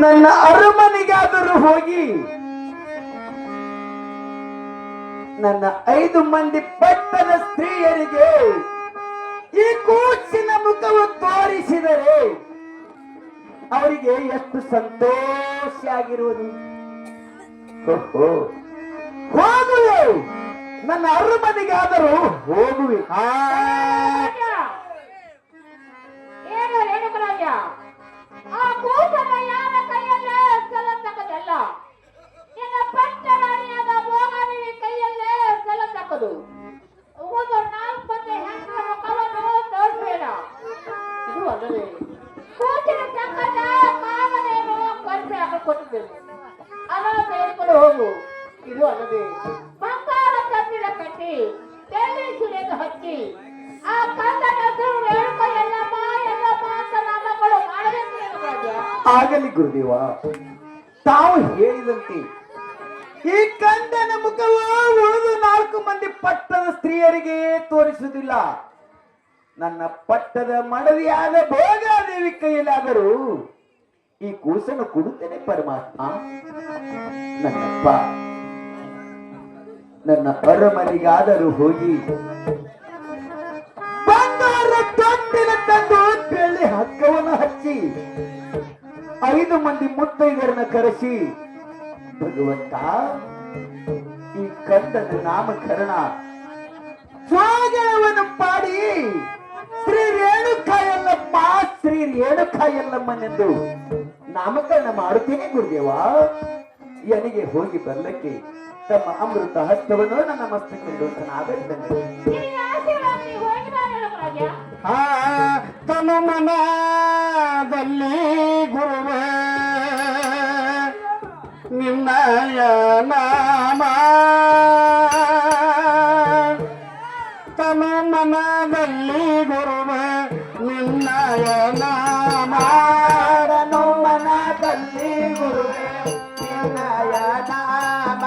ನನ್ನ ಅರಮನೆಗಾದರೂ ಹೋಗಿ. ನನ್ನ ಐದು ಮಂದಿ ಪಟ್ಟದ ಸ್ತ್ರೀಯರಿಗೆ ಈ ಕೂಚಿನ ಮುಖವು ತೋರಿಸಿದರೆ ಅವರಿಗೆ ಎಷ್ಟು ಸಂತೋಷ ಆಗಿರುವುದು. ಹೋಗುವೆ. ನನ್ನ ಅರಮನೆಗಾದರೂ ಹೋಗುವೆ. ಆಗಲಿ ಗುರುದೇವ, ತಾವು ಹೇಳಿದಂತೆ ಈ ಕಂದನ ಮುಖವು ಉಳಿದು ನಾಲ್ಕು ಮಂದಿ ಪಟ್ಟದ ಸ್ತ್ರೀಯರಿಗೆ ತೋರಿಸುವುದಿಲ್ಲ. ನನ್ನ ಪಟ್ಟದ ಮಡದಿಯಾದ ಭೋಗಾದೇವಿ ಕೈಯಲ್ಲಾದರೂ ಈ ಕೂಸನ್ನು ಕೊಡುತ್ತೇನೆ ಪರಮಾತ್ಮ. ನನ್ನಪ್ಪ, ನನ್ನ ಪರಮನಿಗಾದರೂ ಹೋಗಿ ಬಂಗಾರ ತಂದಿನ ತಂದು ಬೆಳ್ಳಿ ಹಕ್ಕವನ್ನು ಹಚ್ಚಿ ಐದು ಮಂದಿ ಮುತ್ತೈದರನ್ನ ಕರೆಸಿ ಭಗವಂತ ಈ ಕಂದನ ನಾಮಕರಣ ಸ್ವಾಗತವನ್ನು ಪಾಡಿ ಶ್ರೀ ರೇಣುಕ ಎಲ್ಲಮ್ಮ ಶ್ರೀ ರೇಣುಕ ಎಲ್ಲಮ್ಮನೆಂದು ನಾಮಕರಣ ಮಾಡುತ್ತೇನೆ ಗುರುದೇವ. ಎನಿಗೆ ಹೋಗಿ ಬರ್ಲಕ್ಕೆ ತಮ್ಮ ಅಮೃತ ಹಸ್ತವನ್ನು ನನ್ನ ಮಸ್ತಕ್ಕೆ ತನು ಮನದಲ್ಲಿ ಗುರುವ ನಿನ್ನಯ ನಾಮ ತನು ಮನದಲ್ಲಿ ಗುರುವ ನಿನ್ನಯ ನಾಮ ತನು ಮನದಲ್ಲಿ ಗುರುವೆ ನಿನ್ನಯ ನಾಮ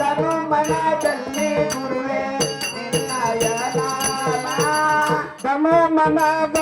ತನು ಮನದಲ್ಲಿ ಗುರುವೆ ನಿನ್ನಯ ನಾಮ ತನು ಮನದಲ್ಲಿ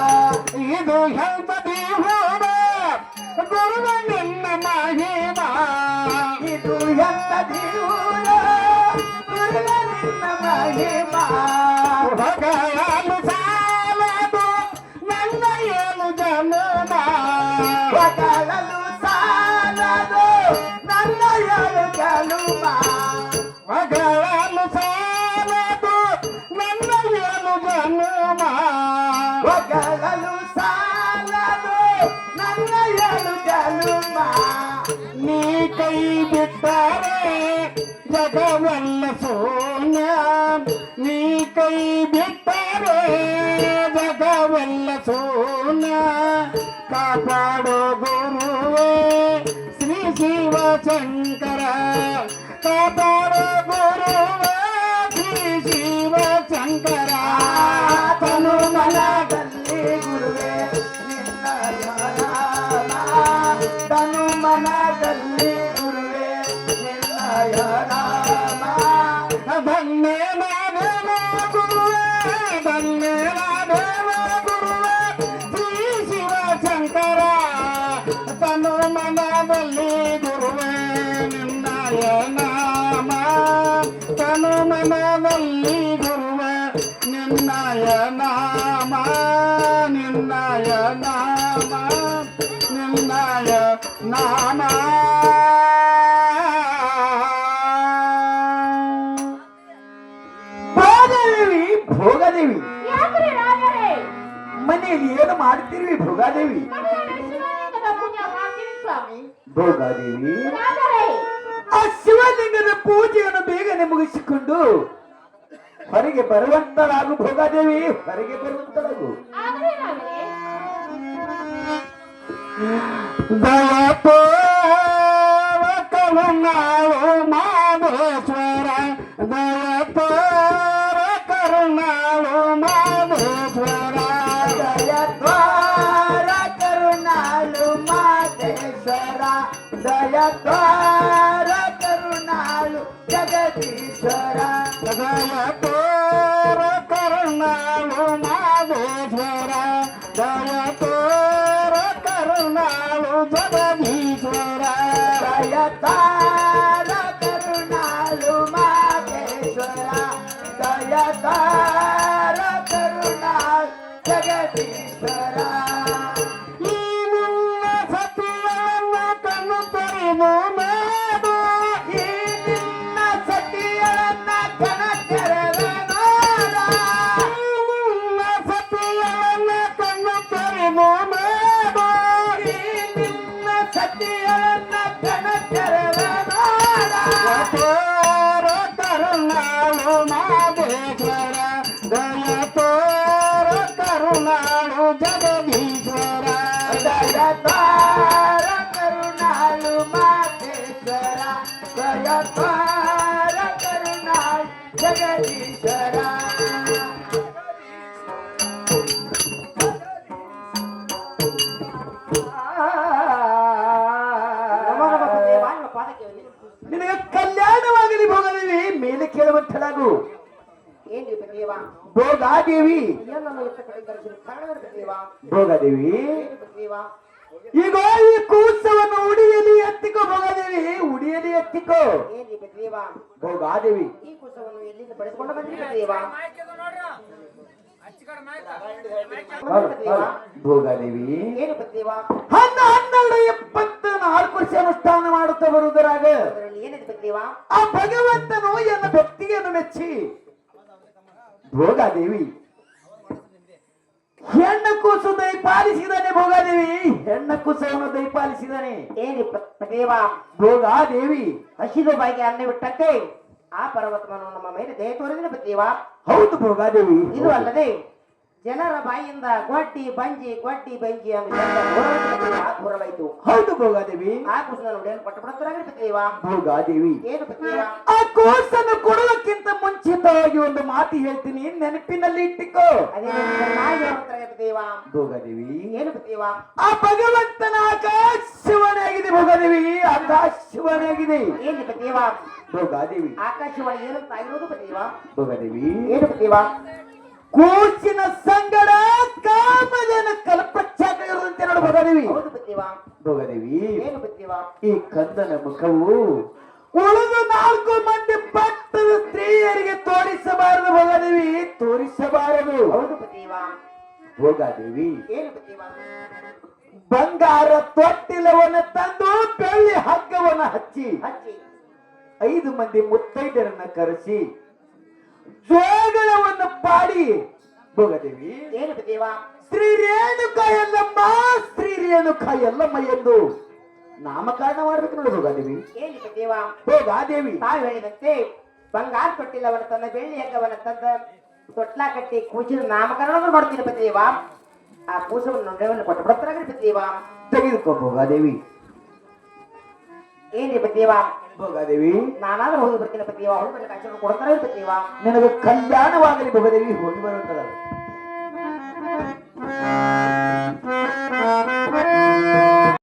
ಗುರುವ ಕೈ ಬಿಟ್ಟರೆ ಜಗವಲ್ಲ ಸೋನ್ಯ ಕಾಪಾಡೋ ಗುರುವೇ ಶ್ರೀ ಶಿವ ಶಂಕರ ಕಾಪಾಡೋ ಮನದಲ್ಲಿ ಗುರುವೆ ನಿನ್ನಯ ನಾಮ. ತನು ಮನದಲ್ಲಿ ಗುರುವೆ ನಿನ್ನಯ ನಾಮ. ನಿನ್ನಯ ನಾಮ. ನಿನ್ನಯ ನಾಮ. ಭೋಗದೇವಿ ಭೋಗದೇವಿ. ಮನೆಯಲ್ಲಿ ಏನು ಮಾಡ್ತೀರಿ ಭೋಗಾದೇವಿ? ಭೋಗಾದೇವಿ ರಾಜರೇ ಆ ಶಿವಲಿಂಗದ ಪೂಜೆಯನ್ನು ಬೇಗನೆ ಮುಗಿಸಿಕೊಂಡು ಹೊರಗೆ ಬರುವಂತಳಾಗು ಭೋಗಾದೇವಿ ಹೊರಗೆ ಬರುವಂತಳಾಗು ಆದರೆ ರಾಜರೇ ದಯಪೋ ಕರುಣಾಳು ಮಾದೇಶ್ವರ दिसरा सगळ तोर करणालो माझे झरा सगळ तोर करणालो जगदीश्वरा दयतार करुणालो मागेश्वरा दयतार करुणाल जगदीश तोरो ನಿನಗೆ ಕಲ್ಯಾಣವಾಗಲಿ ಭೋಗದೇವಿ ಮೇಲೆ ಕೇಳುವಂತಲಾಗು ಭೋಗಾದೇವಿ. ಭೋಗಾದೇವಿ. ಈಗ ಈ ಕೂಸವನ್ನು ಉಡಿಯಲಿ ಎತ್ತಿಕೋ ಭೋಗಾದೇವಿ ಉಡಿಯಲಿ ಎತ್ತಿಕೋ. ಭೋಗಾದೇವಿ. ಈ ಕೂಸವನ್ನು ಎಲ್ಲಿಂದ ಪಡೆದುಕೊಂಡು ಬಂದ್ರಿ ಭೋಗಾದೇವಿ ಹನ್ನ ಹನ್ನೆರಡು ಎಪ್ಪತ್ತು ನಾಲ್ಕು ವರ್ಷ ಅನುಷ್ಠಾನ ಮಾಡುತ್ತಾ ಬರುವುದರಾಗ ಆ ಭಗವಂತನು ಎನ್ನ ಭಕ್ತಿಯನ್ನು ಮೆಚ್ಚಿ. ಭೋಗಾದೇವಿ ಹೆಣ್ಣ ಕೂಸು ದಯಪಾಲಿಸಿದಾನೆ ಭೋಗಾದೇವಿ ಹೆಣ್ಣ ಕೂಸವನ್ನು ದಯಪಾಲಿಸಿದಾನೆ. ಏನಿಪ್ಪ ದೇವ ಭೋಗಾದೇವಿ ಹಸಿದು ಬಾಯಿಗೆ ಅನ್ನ ಬಿಟ್ಟಂತೆ. ಆ ಪರ್ವತವನ್ನು ನಮ್ಮ ಮೇಲೆ ದಯ ತೋರಿದ್ರೆ ಬಿದ್ದೀವಾ ಹೌದು ಭೋಗಾದೇವಿ. ಇದು ಅಲ್ಲದೆ ಜನರ ಬಾಯಿಯಿಂದ ಗೊಡ್ಡಿ ಬಂಜಿ ಗೊಡ್ಡಿ ಬಂಜಿ ದೂರವಾಯಿತು ಹೌದು ಭೋಗಾದೇವಿ. ಆ ಕುಸಿದ ನೋಡಿ ಪಟ್ಟು ಬಿಡುತ್ತಾರಾಗಿರ್ಬೇಕು ದೇವ ಭೋಗಾದೇವಿ. ಏನು ದೇವ ಆ ಮುಂಚಿತವಾಗಿ ಒಂದು ಮಾತು ಹೇಳ್ತೀನಿ ನೆನಪಿನಲ್ಲಿ ಇಟ್ಟಿಕೋ. ಭೋಗದೇವಿ. ಏನು ಆ ಭಗವಂತನ ಆಕಾಶವಾಣಿಯಾಗಿದೆ ಭೋಗದೇವಿ ಆಕಾಶವಾಣಿಯಾಗಿದೆ ಏನು ದೇವ? ಭೋಗಾದೇವಿ. ಆಕಾಶವಾಣಿ ಏನಂತ ಆಗಿರೋದು ದೇವ? ಭೋಗದೇವಿ. ಏನು ದೇವ? ಕೂಸಿನ ಸಂಗಡ ಕಾಮದೇನ ಕಲ್ಪಚ್ಚಾಕ ಇರುವಂತೆ ನೋಡು ಭೋಗದೇವಿ. ಭೋಗಾದೇವಿ ಏನು ದೇವ? ಈ ಕಂದನ ಮುಖವು ಉಳಿದು ನಾಲ್ಕು ಮಂದಿ ಪಟ್ಟದ ಸ್ತ್ರೀಯರಿಗೆ ತೋರಿಸಬಾರದು ಭಗದೇವಿ ತೋರಿಸಬಾರದು. ಹೌದು ದೇವ ಭೋಗಾದೇವಿ ಏನು ಬಂಗಾರ ತೊಟ್ಟಿಲವನ್ನು ತಂದು ಬೆಳ್ಳಿ ಹಗ್ಗವನ್ನು ಹಚ್ಚಿ. ಹಚ್ಚಿ. ಐದು ಮಂದಿ ಮುತ್ತೈದರನ್ನ ಕರೆಸಿ ಜೋಗಳವನ್ನು ಪಾಡಿ. ಭೋಗದೇವಿ ಏನು ಶ್ರೀ ರೇಣುಕ ಎಲ್ಲಮ್ಮ ಶ್ರೀ ರೇಣುಕ ಎಲ್ಲಮ್ಮ ಎಂದು. ನಾಮಕರಣ ಮಾಡ್ಬೇಕು ನೋಡಿ ದುರ್ಗಾದೇವಿ ಏನು ದೇವ? ಭೋಗಾದೇವಿ ತಾವು ಹೇಳಿದಂತೆ ಬಂಗಾರ ತೊಟ್ಟಿಲ್ಲವನ್ನ ತಂದ ಬೆಳ್ಳಿ ಅಂಗವನ ತಂದ ತೊಟ್ಲ ಕಟ್ಟಿ ಕೂಚಿನ ನಾಮಕರಣವನ್ನು ಮಾಡ್ತೀನಿ ದೇವ. ಆ ಕೂಸವನ್ನು ನೊಂಡೆವನ್ನು ಕೊಟ್ಟು ಬಿಡುತ್ತಾರಾಗಿರ್ಬೇಕು ಪತಿದೇವ ತೆಗೆದುಕೋ ದುರ್ಗಾದೇವಿ ಏನ್ರಿ ಪತಿದೇವ ದುರ್ಗಾದೇವಿ ನಾನಾದ್ರೂ ಹೋಗಿ ಬರ್ತೀನಿ ದೇವ. ಹೋಗಿ ಬರ್ಲಿಕ್ಕೆ ಆಚರಣೆ ಕೊಡ್ತಾರ ಪತಿದೇವ ನಿನಗೆ ಕಲ್ಯಾಣವಾಗಲಿ ಭೋಗದೇವಿ ಹೋಗಿ ಬರುತ್ತದ.